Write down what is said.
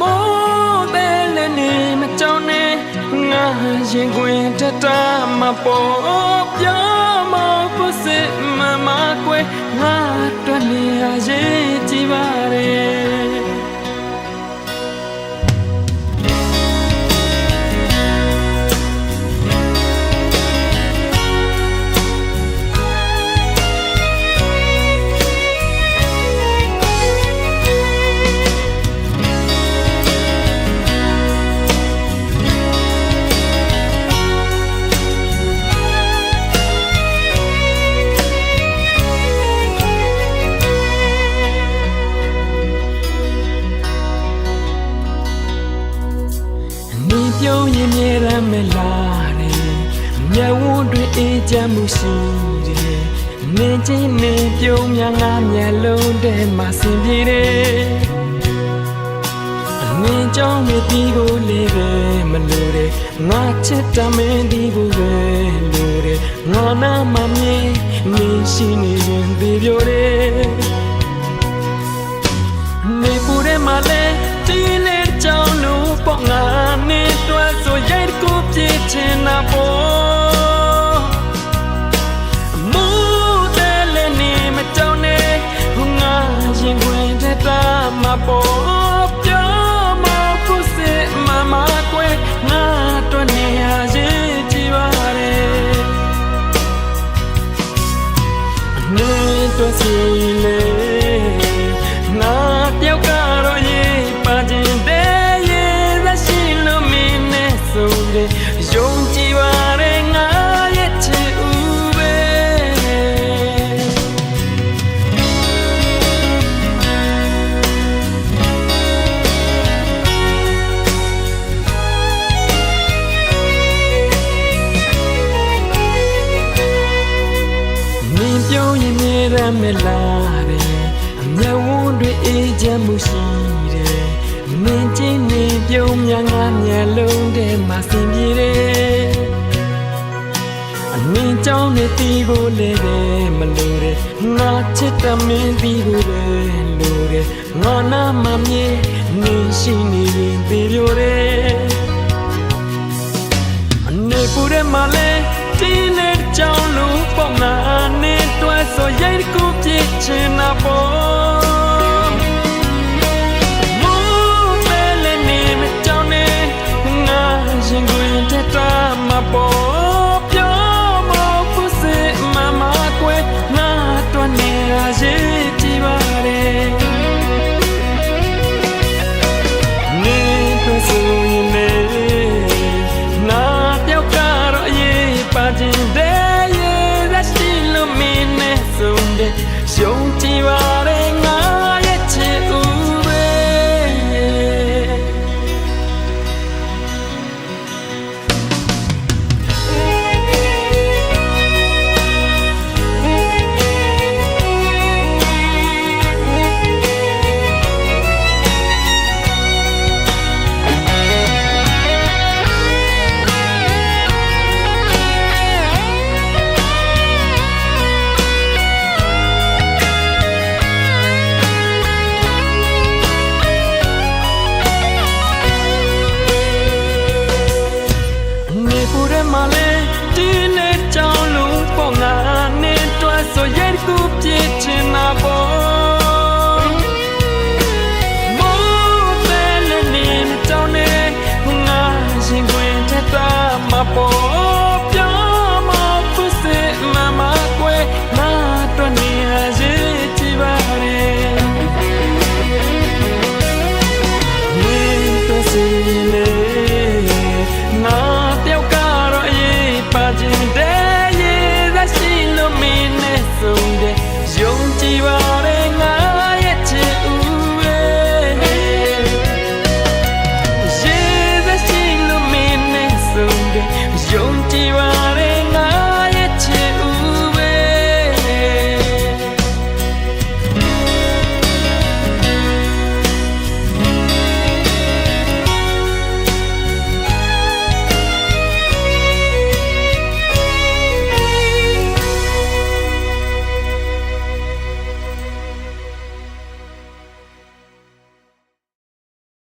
မောတဲ့လည်းနေမကြောက်နဲ့ငါရင်ခွင်တတမပေါ်ပြောမဖို့စစ်မမကွယ်ငါတွေ့နေရရေးကြည့်ပါ ပြုံးရင်မြေရမလားတဲ့မျက်ဝန်းတွေအေးချမ်းမှုရှိတယ်နေချင်းနေပြုံးများငါမျက်လုံးထဲမှာဆင်ပြေတယ်အငင်းကြောင့်မြေတီးကိုလေးပဲမလို့တဲ့ငါချစ်တမင်းဒီကိုပဲလို့တဲ့ငါနာမမြင်နေရှိနေရင်ဒီပြောတယ်နေပူရဲမလဲတီးလေ ရင်မြေရမလားတဲ့အမျက်ဝန်းတွေအေးချမ်းမှုရှိတယ်မင်းချင်းနေပြုံးများငါမျက်လုံးထဲမှာဆင်ပြေတယ်အမင်းကြောင့်နေတီးကိုလည်းပဲမလို့တဲ့ငါချစ်တမင်းတီးကိုပဲလို့တဲ့ငါနာမမြင်နေရှိနေရင်ပြေပြောတယ်အနေပူရဲမလဲတင်းနဲ့ကြောင်လို့ပေါ့ငါ Oh